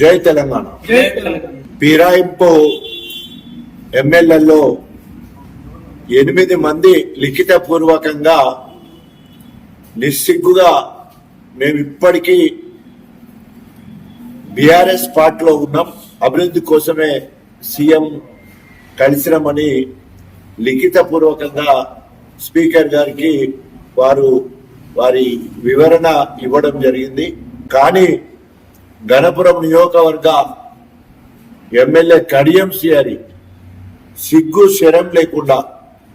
జై తెలంగాణ. ఫిరాయింపు ఎమ్మెల్యేల్లో ఎనిమిది మంది లిఖిత పూర్వకంగా నిస్సిగ్గుగా మేము ఇప్పటికీ బీఆర్ఎస్ పార్టీలో ఉన్నాం. అభివృద్ధి కోసమే సీఎం కలిసినామని లిఖిత పూర్వకంగా స్పీకర్ గారికి వారు వారి వివరణ ఇవ్వడం జరిగింది. కానీ గణపురం నియోజకవర్గ ఎమ్మెల్యే కడియం సిఆరి సిగ్గు శరం లేకుండా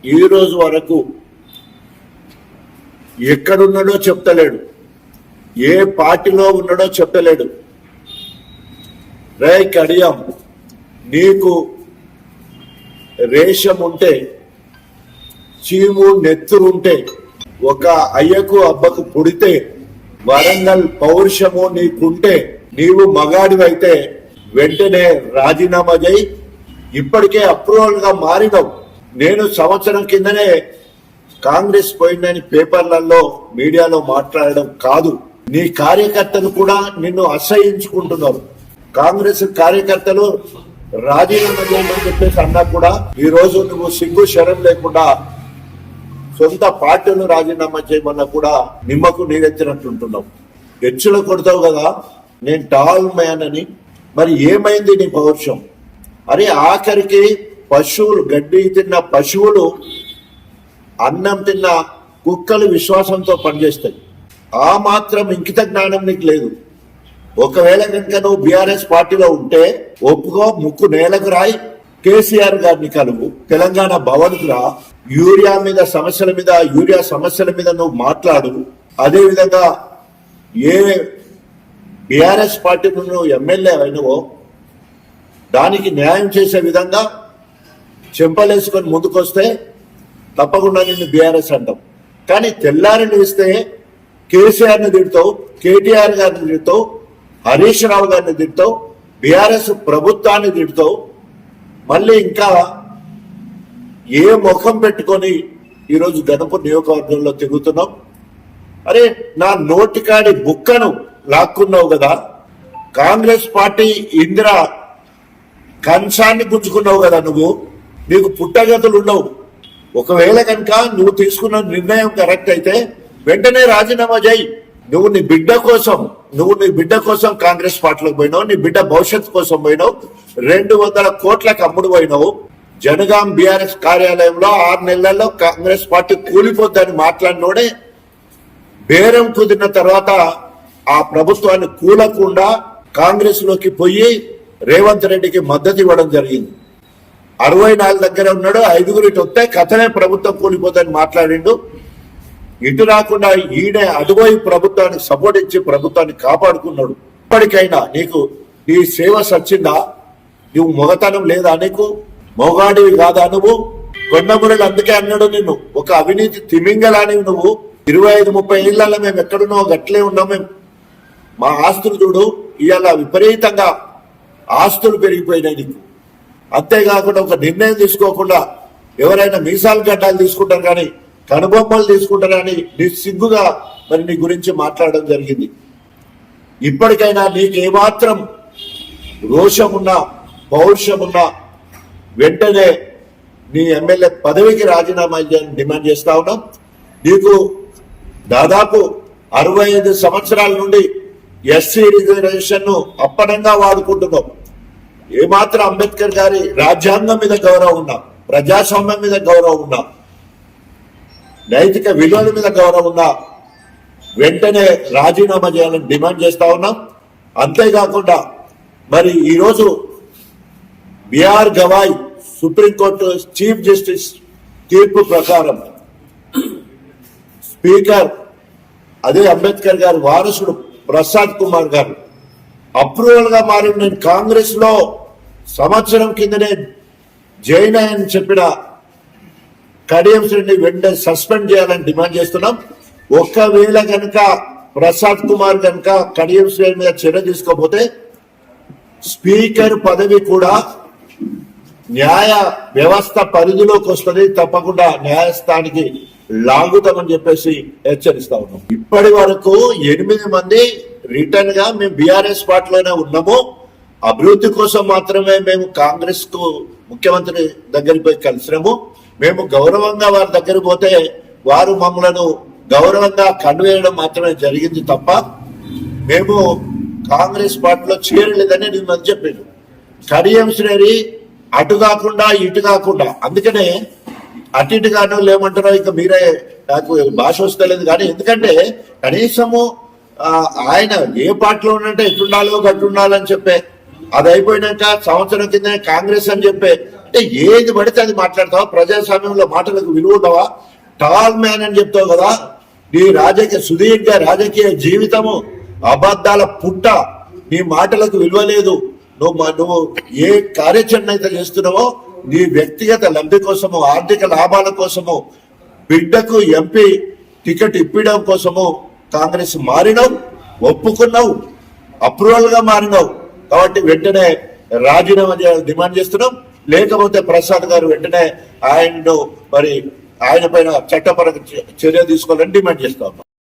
ఈ రోజు వరకు ఎక్కడున్నాడో చెప్తలేడు. ఏ పార్టీలో ఉన్నాడో చెప్తలేడు. రే కడియం నీకు రేషం ఉంటే చీము నెత్తురుంటే ఒక అయ్యకు అబ్బకు పుడితే వరంగల్ పౌరుషము నీకుంటే నీవు మగాడివైతే వెంటనే రాజీనామా చేయి. ఇప్పటికే అప్రూవల్గా మారినావు. నేను సంవత్సరం కిందనే కాంగ్రెస్ పోయిందని పేపర్లలో మీడియాలో మాట్లాడడం కాదు. నీ కార్యకర్తలు కూడా నిన్ను అసహించుకుంటున్నారు. కాంగ్రెస్ కార్యకర్తలు రాజీనామా చేయమని చెప్పేసి అన్నా కూడా ఈ రోజు నువ్వు సిగ్గు శరం లేకుండా సొంత పార్టీలు రాజీనామా చేయమన్నా కూడా నిమ్మకు నీరెత్తినట్టుంటున్నావు. హెచ్చులు కొడతావు కదా. నేను టాల్ మ్యాన్ అని. మరి ఏమైంది నీ పౌరుషం? అరే ఆఖరికి పశువులు గడ్డి తిన్న పశువులు అన్నం తిన్న కుక్కలు విశ్వాసంతో పనిచేస్తాయి. ఆ మాత్రం ఇంకిత జ్ఞానం నీకు లేదు. ఒకవేళ కనుక నువ్వు బీఆర్ఎస్ పార్టీలో ఉంటే ఒప్పుకో ముక్కు నేలకు రాయి. కేసీఆర్ గారిని కలువు. తెలంగాణ భవన్కు రా. యూరియా మీద సమస్యల మీద యూరియా సమస్యల మీద నువ్వు మాట్లాడు. అదేవిధంగా ఏ బీఆర్ఎస్ పార్టీ నువ్వు ఎమ్మెల్యే అయినవో దానికి న్యాయం చేసే విధంగా చెంపలేసుకొని ముందుకొస్తే తప్పకుండా నిన్ను బీఆర్ఎస్ అంటాం. కానీ తెల్లారి లేస్తే కేసీఆర్ని తిడతావు కేటీఆర్ గారిని తిడతావు హరీష్ రావు గారిని తిడతావు బీఆర్ఎస్ ప్రభుత్వాన్ని తిడతావు మళ్ళీ ఇంకా ఏ ముఖం పెట్టుకొని ఈరోజు గణపూర్ నియోజకవర్గంలో తిరుగుతున్నాం? అరే నా నోటికాడి బుక్కను లాక్కున్నావు కదా. కాంగ్రెస్ పార్టీ ఇందిర కంచాన్ని గుంజుకున్నావు కదా నువ్వు. నీకు పుట్టగతులు ఉండవు. ఒకవేళ కనుక నువ్వు తీసుకున్న నిర్ణయం కరెక్ట్ అయితే వెంటనే రాజీనామా చేయి. నువ్వు నీ బిడ్డ కోసం నువ్వు నీ బిడ్డ కోసం కాంగ్రెస్ పార్టీలోకి పోయినావు నీ బిడ్డ భవిష్యత్తు కోసం పోయినావు రెండు వందల కోట్లకు అమ్ముడు పోయినావు. జనగాం బీఆర్ఎస్ కార్యాలయంలో ఆరు నెలల్లో కాంగ్రెస్ పార్టీ కూలిపోద్దని మాట్లాడినోడే బేరం కుదిరిన తర్వాత ఆ ప్రభుత్వాన్ని కూలకుండా కాంగ్రెస్లోకి పోయి రేవంత్ రెడ్డికి మద్దతు ఇవ్వడం జరిగింది. అరవై నాలుగు దగ్గర ఉన్నాడు ఐదుగురు ఇటు వస్తే కథనే ప్రభుత్వం కూలిపోతాయని మాట్లాడిండు. ఇటు రాకుండా ఈయన అటువైపు ప్రభుత్వానికి సపోర్ట్ ఇచ్చి ప్రభుత్వాన్ని కాపాడుకున్నాడు. ఇప్పటికైనా నీకు నీ సేవ సచ్చిందా? నువ్వు మొగతనం లేదా నీకు? మొగాడివి కాదా నువ్వు? కొండమురుడు అందుకే అన్నాడు నిన్ను. ఒక అవినీతి తిమింగలానివి నువ్వు. ఇరవై ఐదు ముప్పై ఏళ్ళలో మేము ఎక్కడున్నావు గట్లే ఉన్నాం మేము. మా ఆస్తులు చూడు ఇవాళ విపరీతంగా ఆస్తులు పెరిగిపోయినాయి నీకు. అంతేకాకుండా ఒక నిర్ణయం తీసుకోకుండా ఎవరైనా మీసాలు గడ్డాలు తీసుకుంటారు కానీ కనుబొమ్మలు తీసుకుంటారు కానీ నీ మరి నీ గురించి మాట్లాడడం జరిగింది. ఇప్పటికైనా నీకు ఏమాత్రం రోషమున్నా పౌరుషమున్నా వెంటనే నీ ఎమ్మెల్యే పదవికి రాజీనామా డిమాండ్ చేస్తా ఉన్నాం. నీకు దాదాపు అరవై ఐదు సంవత్సరాల నుండి ఎస్సీ రిజర్వేషన్ను అప్పనంగా వాడుకుంటున్నాం. ఏమాత్రం అంబేద్కర్ గారి రాజ్యాంగం మీద గౌరవం ఉన్నా ప్రజాస్వామ్యం మీద గౌరవం ఉన్నా నైతిక విలువల మీద గౌరవం ఉన్నా వెంటనే రాజీనామా చేయాలని డిమాండ్ చేస్తా ఉన్నాం. అంతేకాకుండా మరి ఈరోజు BR Gavai supreme court chief justice తీర్పు ప్రకారం స్పీకర్ అదే అంబేద్కర్ గారి వారసుడు ప్రసాద్ కుమార్ గారు. అప్రూవల్గా మారి నేను కాంగ్రెస్లో సంవత్సరం కిందనే జైన్ అని చెప్పిన కడియం శ్రీని వెంటనే సస్పెండ్ చేయాలని డిమాండ్ చేస్తున్నాం. ఒకవేళ కనుక ప్రసాద్ కుమార్ కనుక కడియం శ్రేణి మీద చర్య తీసుకోకపోతే స్పీకర్ పదవి కూడా న్యాయ వ్యవస్థ పరిధిలోకి వస్తుంది. తప్పకుండా న్యాయస్థానికి లాగుతామని చెప్పేసి హెచ్చరిస్తా ఉన్నాం. ఇప్పటి వరకు ఎనిమిది మంది రిటర్న్గా మేము బీఆర్ఎస్ పార్టీలోనే ఉన్నాము. అభివృద్ధి కోసం మాత్రమే మేము కాంగ్రెస్కు ముఖ్యమంత్రి దగ్గరికి పోయి కలిసినాము. మేము గౌరవంగా వారి దగ్గర పోతే వారు మమ్మలను గౌరవంగా కన్వేయడం మాత్రమే జరిగింది తప్ప మేము కాంగ్రెస్ పార్టీలో చేరలేదని నేను మంది చెప్పాను. కడియం శ్రేణి అటు కాకుండా ఇటు కాకుండా. అందుకనే అటు ఇటుగాను లేమంటారో ఇంకా మీరే నాకు భాష వస్తలేదు. కానీ ఎందుకంటే కనీసము ఆ, ఆయన ఏ పార్టీలో ఉన్నట్టే ఎట్టుండాలో గట్టుండాలని చెప్పే అది అయిపోయినాక సంవత్సరం కింద కాంగ్రెస్ అని చెప్పే అంటే ఏది పడితే అది మాట్లాడతావా? ప్రజాస్వామ్యంలో మాటలకు విలువ ఉండవా? టాల్ మ్యాన్ అని చెప్తావు కదా? నీ రాజకీయ సుదీర్ఘ రాజకీయ జీవితము అబద్ధాల పుట్ట. నీ మాటలకు విలువ లేదు. నువ్వు నువ్వు ఏ కార్యాచరణ అయితే చేస్తున్నావో నీ వ్యక్తిగత లబ్ధి కోసము ఆర్థిక లాభాల కోసము బిడ్డకు ఎంపీ టికెట్ ఇప్పించడం కోసము కాంగ్రెస్ మారినావు ఒప్పుకున్నావు అప్రూవల్గా మారినావు. కాబట్టి వెంటనే రాజీనామా డిమాండ్ చేస్తున్నాం. లేకపోతే ప్రసాద్ గారు వెంటనే ఆయన్ను మరి ఆయన పైన చట్టపరంగా చర్య తీసుకోవాలని డిమాండ్ చేస్తాం